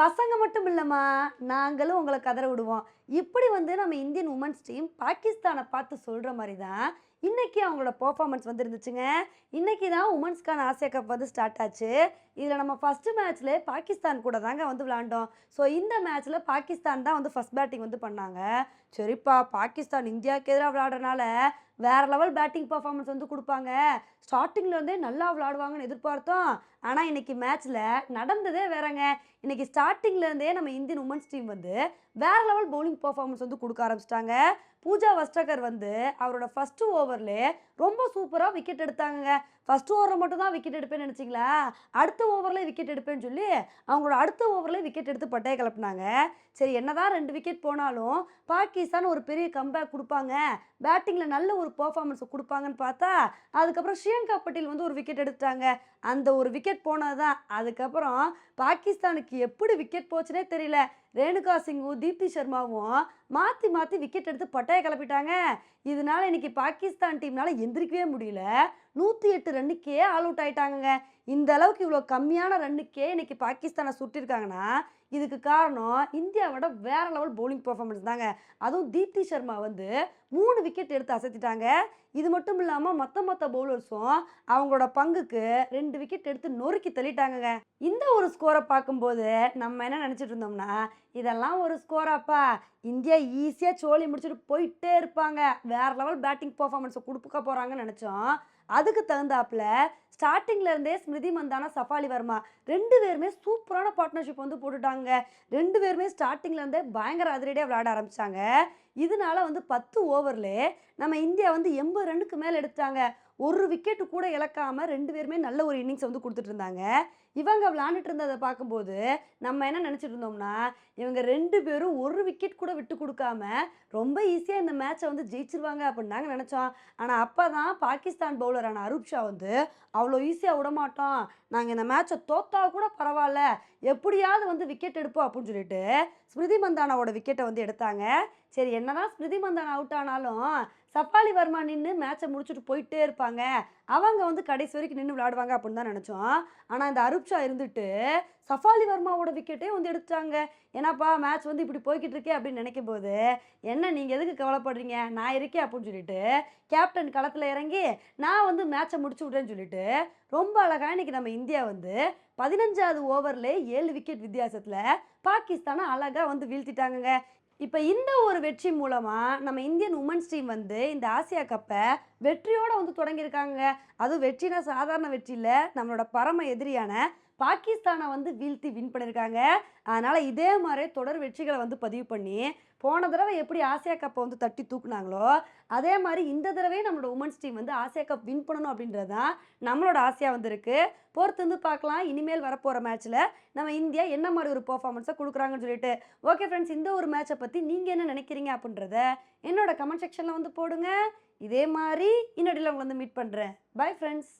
பசங்க மட்டும் இல்லைம்மா நாங்களும் உங்களை கதற விடுவோம். இப்படி வந்து நம்ம இந்தியன் உமன்ஸ் டீம் பாகிஸ்தானை பார்த்து சொல்கிற மாதிரி தான் இன்னைக்கு அவங்களோட பர்ஃபார்மன்ஸ் வந்து இருந்துச்சுங்க இன்னைக்கு தான் உமன்ஸ்க்கான ஆசியா கப் வந்து ஸ்டார்ட் ஆச்சு. இதில் நம்ம ஃபஸ்ட்டு மேட்ச்சில் பாகிஸ்தான் கூட தாங்க வந்து விளாண்டோம் ஸோ இந்த மேட்ச்சில் பாகிஸ்தான் தான் வந்து ஃபஸ்ட் பேட்டிங் வந்து பண்ணாங்க. சரிப்பா பாகிஸ்தான் இந்தியாவுக்கு எதிராக விளாடுறனால வேற லெவல் பேட்டிங் பர்ஃபார்மன்ஸ் வந்து கொடுப்பாங்க. ஸ்டார்டிங்ல இருந்தே நல்லா விளாடுவாங்கன்னு எதிர்பார்த்தோம். ஆனால் இன்னைக்கு மேட்ச்சில் நடந்ததே வேறங்க. இன்னைக்கு ஸ்டார்டிங்ல இருந்தே நம்ம இந்தியன் உமன்ஸ் டீம் வந்து வேற லெவல் பவுலிங் பர்ஃபார்மன்ஸ் வந்து கொடுக்க ஆரம்பிச்சிட்டாங்க. பூஜா வஸ்டகர் வந்து அவரோட ஃபர்ஸ்ட் ஓவரில் ரொம்ப சூப்பராக விக்கெட் எடுத்தாங்க ஃபஸ்ட்டு ஓவரில் மட்டும் தான் விக்கெட் எடுப்பேன்னு நினச்சிங்களா? அடுத்த ஓவரில் விக்கெட் எடுப்பேன்னு சொல்லி அவங்களோட அடுத்த ஓவரில் விக்கெட் எடுத்து பட்டையை கிளப்புனாங்க சரி என்னதான் ரெண்டு விக்கெட் போனாலும் பாகிஸ்தான் ஒரு பெரிய கம்பேக் கொடுப்பாங்க. பேட்டிங்கில் நல்ல ஒரு பர்ஃபார்மன்ஸ் கொடுப்பாங்கன்னு பார்த்தா அதுக்கப்புறம் ஸ்ரீயங்கா பட்டேல் வந்து ஒரு விக்கெட் எடுத்துட்டாங்க. அந்த ஒரு விக்கெட் போனது தான் அதுக்கப்புறம் பாகிஸ்தானுக்கு எப்படி விக்கெட் போச்சுனே தெரியல. ரேணுகா சிங்கும் தீப்தி சர்மாவும் மாற்றி மாற்றி விக்கெட் எடுத்து பட்டையை கிளப்பிட்டாங்க. இதனால இன்னைக்கு பாகிஸ்தான் டீம்னால எந்திரிக்கவே முடியல. நூற்றி எட்டு ரன்னுக்கே ஆல் அவுட் ஆயிட்டாங்க இந்த அளவுக்கு இவ்வளோ கம்மியான ரன்னுக்கே இன்னைக்கு பாகிஸ்தானை சுட்டிருக்காங்கன்னா இதுக்கு காரணம் இந்தியாவோட வேற லெவல் பவுலிங் பர்ஃபார்மன்ஸ் தாங்க. அதுவும் தீப்தி சர்மா வந்து மூணு விக்கெட் எடுத்து அசத்திட்டாங்க. இது மட்டும் இல்லாமல் மொத்த மொத்த பவுலர்ஸும் அவங்களோட பங்குக்கு ரெண்டு விக்கெட் எடுத்து நொறுக்கி தள்ளிட்டாங்கங்க. இந்த ஒரு ஸ்கோரை பார்க்கும்போது நம்ம என்ன நினச்சிட்டு இருந்தோம்னா இதெல்லாம் ஒரு ஸ்கோராப்பா இந்தியா ஈஸியாக சோழி முடிச்சுட்டு போயிட்டே இருப்பாங்க. வேற லெவல் பேட்டிங் பர்ஃபார்மன்ஸை கொடுக்க போகிறாங்கன்னு நினச்சோம். அதுக்கு தகுந்தாப்புல ஸ்டார்டிங்ல இருந்தே ஸ்மிருதி மந்தானா சஃபாலி வர்மா ரெண்டு பேருமே சூப்பரான பார்ட்னர்ஷிப் வந்து போட்டுட்டாங்க. ரெண்டு பேருமே ஸ்டார்டிங்ல இருந்தே பயங்கர அதிரடியாக விளையாட ஆரம்பிச்சாங்க. இதனால வந்து பத்து ஓவரில் நம்ம இந்தியா வந்து எண்பது ரன்னுக்கு மேலே எடுத்தாங்க ஒரு விக்கெட்டு கூட இழக்காமல் ரெண்டு பேருமே நல்ல ஒரு இன்னிங்ஸ் வந்து கொடுத்துட்டு இருந்தாங்க. இவங்க விளாண்டுட்டு இருந்ததை பார்க்கும்போது நம்ம என்ன நினச்சிட்டு இருந்தோம்னா இவங்க ரெண்டு பேரும் ஒரு விக்கெட் கூட விட்டு கொடுக்காம ரொம்ப ஈஸியாக இந்த மேட்சை வந்து ஜெயிச்சிருவாங்க அப்படின்னு நாங்கள் நினச்சோம். ஆனால் அப்போ தான் பாகிஸ்தான் பவுலரான அரூப் ஷா வந்து அவ்வளோ ஈஸியாக விட மாட்டோம் நாங்கள் இந்த மேட்சை தோத்தா கூட பரவாயில்ல. எப்படியாவது வந்து விக்கெட் எடுப்போம் அப்படின்னு சொல்லிட்டு ஸ்மிருதி மந்தானாவோட விக்கெட்டை வந்து எடுத்தாங்க. சரி என்ன என்னதான் ஸ்மிருதி மந்தானா அவுட் ஆனாலும் சப்பாலி வர்மா நின்று மேட்சை முடிச்சுட்டு போயிட்டே இருப்பாங்க. அவங்க வந்து கடைசி வரைக்கும் நின்று விளையாடுவாங்க அப்படின்னு தான் நினச்சோம். ஆனால் இந்த அருப் ஷா இருந்துட்டு சஃபாலி வர்மாவோட விக்கெட்டே வந்து எடுத்துட்டாங்க. ஏன்னாப்பா மேட்ச் வந்து இப்படி போய்கிட்டு இருக்கே அப்படின்னு நினைக்கும் போது என்ன நீங்கள் எதுக்கு கவலைப்படுறீங்க? நான் இருக்கேன் அப்படின்னு சொல்லிட்டு கேப்டன் களத்தில் இறங்கி நான் வந்து மேட்சை முடிச்சு விட்றேன்னு சொல்லிட்டு ரொம்ப அழகாக இன்றைக்கி நம்ம இந்தியா வந்து பதினஞ்சாவது ஓவரில் ஏழு விக்கெட் வித்தியாசத்தில் பாகிஸ்தானை அழகாக வந்து வீழ்த்திட்டாங்கங்க. இப்போ இந்த ஒரு வெற்றி மூலமாக நம்ம இந்தியன் உமன்ஸ் டீம் வந்து இந்த ஆசியா கப்பை வெற்றியோடு வந்து தொடங்கியிருக்காங்க. அதுவும் வெற்றினா சாதாரண வெற்றி இல்லை. நம்மளோட பரம எதிரியான பாகிஸ்தானை வந்து வீழ்த்தி வின் பண்ணியிருக்காங்க. அதனால் இதே மாதிரி தொடர் வெற்றிகளை வந்து பதிவு பண்ணி போன தடவை எப்படி ஆசியா கப்பை வந்து தட்டி தூக்குனாங்களோ அதே மாதிரி இந்த தடவையும் நம்மளோட உமன்ஸ் டீம் வந்து ஆசியா கப் வின் பண்ணணும் அப்படின்றது தான் நம்மளோட ஆசையாக வந்து இருக்கு பொறுத்து வந்து பார்க்கலாம். இனிமேல் வரப்போகிற மேட்ச்சில் நம்ம இந்தியா என்ன மாதிரி ஒரு பர்ஃபார்மன்ஸை கொடுக்குறாங்கன்னு சொல்லிட்டு. ஓகே ஃப்ரெண்ட்ஸ் இந்த ஒரு மேட்சை பற்றி நீங்கள் என்ன நினைக்கிறீங்க அப்படின்றத என்னோட கமெண்ட் செக்ஷனில் வந்து போடுங்க. இதே மாதிரி இன்னொடியில் உங்களை வந்து மீட் பண்ணுறேன் பை ஃப்ரெண்ட்ஸ்